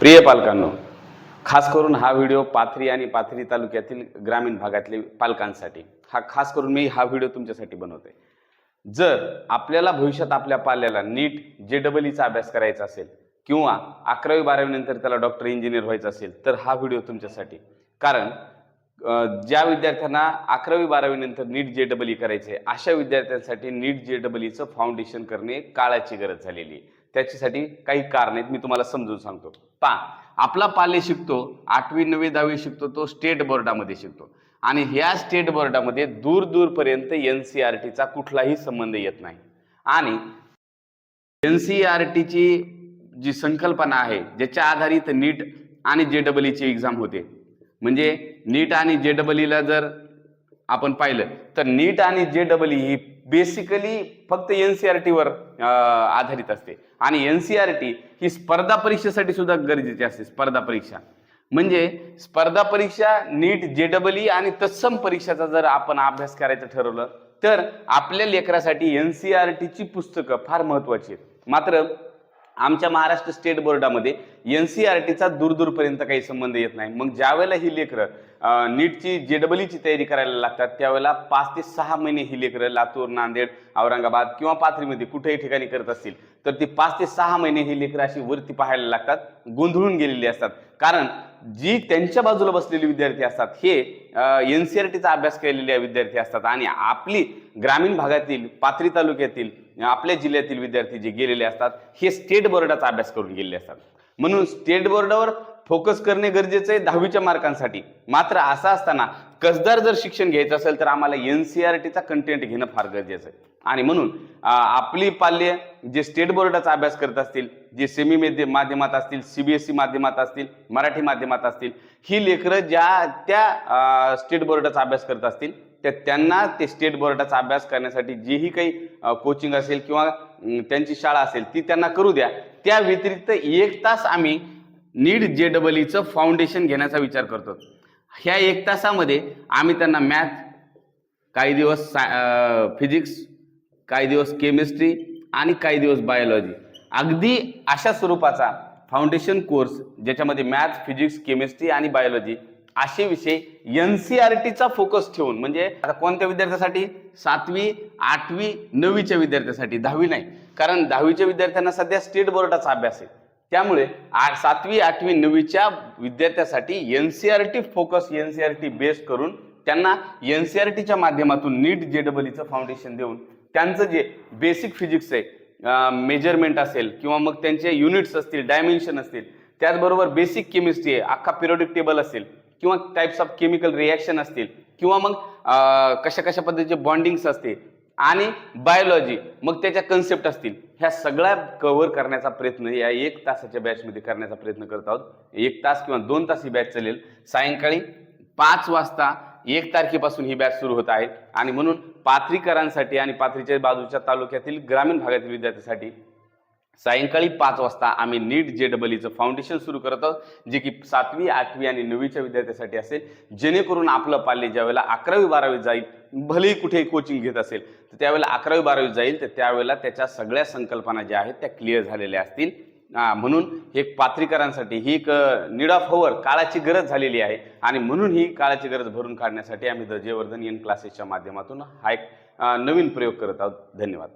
प्रिय पालकांनो खास करून हा व्हिडिओ पाथरी आणि पाथरी तालुक्यातील ग्रामीण भागातले पालकांसाठी. हा खास करून मी हा व्हिडिओ तुमच्यासाठी बनवते जर आपल्याला भविष्यात आपल्या पाल्याला नीट जे डबल ईचा अभ्यास करायचा असेल किंवा अकरावी बारावी नंतर त्याला डॉक्टर इंजिनियर व्हायचं असेल तर हा व्हिडिओ तुमच्यासाठी. कारण ज्या विद्यार्थ्यांना अकरावी बारावी नंतर नीट जे डबल ई करायचे अशा विद्यार्थ्यांसाठी नीट जे डबल ईचं फाउंडेशन करणे काळाची गरज झालेली आहे. त्याच्यासाठी काही कारण आहेत मी तुम्हाला समजून सांगतो. पा आपला पाले शिकतो आठवी नववी दहावी शिकतो तो स्टेट बोर्डामध्ये शिकतो. आणि ह्या स्टेट बोर्डामध्ये दूर दूरपर्यंत एन सी आर टीचा कुठलाही संबंध येत नाही. आणि एन सी आर टीची जी संकल्पना आहे ज्याच्या आधारित नीट आणि जे डबल ईची एक्झाम होते. म्हणजे नीट आणि जे डबल ईला जर आपण पाहिलं. तर नीट आणि जे डबल ई ही बेसिकली फक्त एन सी आर टीवर आधारित असते. आणि एन सी आर टी ही स्पर्धा परीक्षेसाठी सुद्धा गरजेची असते स्पर्धा परीक्षा. म्हणजे स्पर्धा परीक्षा नीट जे डबल ई आणि तत्सम परीक्षाचा जर आपण अभ्यास करायचं ठरवलं तर आपल्या लेकरासाठी एन सी आर टीची पुस्तकं फार महत्त्वाची आहेत. मात्र आमच्या महाराष्ट्र स्टेट बोर्डामध्ये एन सी आर टीचा दूरदूरपर्यंत काही संबंध येत नाही. मग ज्यावेळेला ही लेकरं नीटची जेडबलीची तयारी करायला लागतात त्यावेळेला पाच ते सहा महिने ही लेकरं लातूर नांदेड औरंगाबाद किंवा पाथरीमध्ये कुठेही ठिकाणी करत असतील तर ती पाच ते सहा महिने ही लेकरं अशी वरती पाहायला लागतात गोंधळून गेलेली असतात. कारण जी त्यांच्या बाजूला बसलेले विद्यार्थी असतात हे एन सी आर टीचा अभ्यास केलेले विद्यार्थी असतात. आणि आपली ग्रामीण भागातील पाथरी तालुक्यातील आपल्या जिल्ह्यातील विद्यार्थी जे गेलेले असतात हे स्टेट बोर्डाचा अभ्यास करून गेलेले असतात. म्हणून स्टेट बोर्डावर फोकस करणे गरजेचं आहे दहावीच्या मार्कांसाठी. मात्र असं असताना कसदार जर शिक्षण घ्यायचं असेल तर आम्हाला एन सी आर टीचा कंटेंट घेणं फार गरजेचं आहे. आणि म्हणून आपली पाल्य जे स्टेट बोर्डाचा अभ्यास करत असतील जे सेमी माध्यमात असतील सीबीएसई माध्यमात असतील मराठी माध्यमात असतील ही लेकरं ज्या त्या स्टेट बोर्डाचा अभ्यास करत असतील तर त्यांना ते स्टेट बोर्डाचा अभ्यास करण्यासाठी जेही काही कोचिंग असेल किंवा त्यांची शाळा असेल ती त्यांना करू द्या. त्या व्यतिरिक्त एक तास आम्ही नीड जे डबल ईचं फाउंडेशन घेण्याचा विचार करतो. ह्या एक तासामध्ये आम्ही त्यांना मॅथ काही दिवस फिजिक्स काही दिवस केमिस्ट्री आणि काही दिवस बायोलॉजी अगदी अशा स्वरूपाचा फाउंडेशन कोर्स ज्याच्यामध्ये मॅथ फिजिक्स केमिस्ट्री आणि बायोलॉजी असे विषय एन सी आर टीचा फोकस ठेवून म्हणजे आता कोणत्या विद्यार्थ्यासाठी? सातवी आठवी नववीच्या विद्यार्थ्यासाठी दहावी नाही. कारण दहावीच्या विद्यार्थ्यांना सध्या स्टेट बोर्डाचा अभ्यास आहे. त्यामुळे सातवी आठवी नववीच्या विद्यार्थ्यासाठी N C R T focus N C R T base करून त्यांना एन सी आर टीच्या माध्यमातून नीट जे डबल ईचं फाउंडेशन देऊन त्यांचं जे बेसिक फिजिक्स आहे मेजरमेंट असेल किंवा मग त्यांचे युनिट्स असतील डायमेन्शन असतील त्याचबरोबर बेसिक केमिस्ट्री आहे अख्खा पिरियोडिक टेबल असेल किंवा टाईप्स ऑफ केमिकल रिॲक्शन असतील किंवा मग कशा कशा पद्धतीचे बॉन्डिंग्स असते आणि बायोलॉजी मग त्याच्या कन्सेप्ट असतील. ह्या सगळ्या कव्हर करण्याचा प्रयत्न या एक तासाच्या बॅचमध्ये करण्याचा प्रयत्न करत आहोत. एक तास किंवा दोन तास ही बॅच चालेल. सायंकाळी पाच वाजता एक तारखेपासून ही बॅच सुरू होत आहे. आणि म्हणून पाथरीकरांसाठी आणि पाथरीच्या बाजूच्या तालुक्यातील ग्रामीण भागातील विद्यार्थ्यांसाठी सायंकाळी पाच वाजता आम्ही नीट जे डबल ईचं फाउंडेशन सुरू करत आहोत जे की सातवी आठवी आणि नववीच्या विद्यार्थ्यासाठी असेल. जेणेकरून आपलं पाल्य ज्यावेळेला अकरावी बारावी जाईल भलेही कुठेही कोचिंग घेत असेल तर त्यावेळेला अकरावी बारावी जाईल तर त्यावेळेला त्याच्या सगळ्या संकल्पना ज्या आहेत त्या क्लिअर झालेल्या असतील. म्हणून हे पात्रीकरांसाठी ही एक नीड ऑफ हवर काळाची गरज झालेली आहे. आणि म्हणून ही काळाची गरज भरून काढण्यासाठी आम्ही द जयवर्धन एन क्लासेसच्या माध्यमातून हा एक नवीन प्रयोग करत आहोत. धन्यवाद.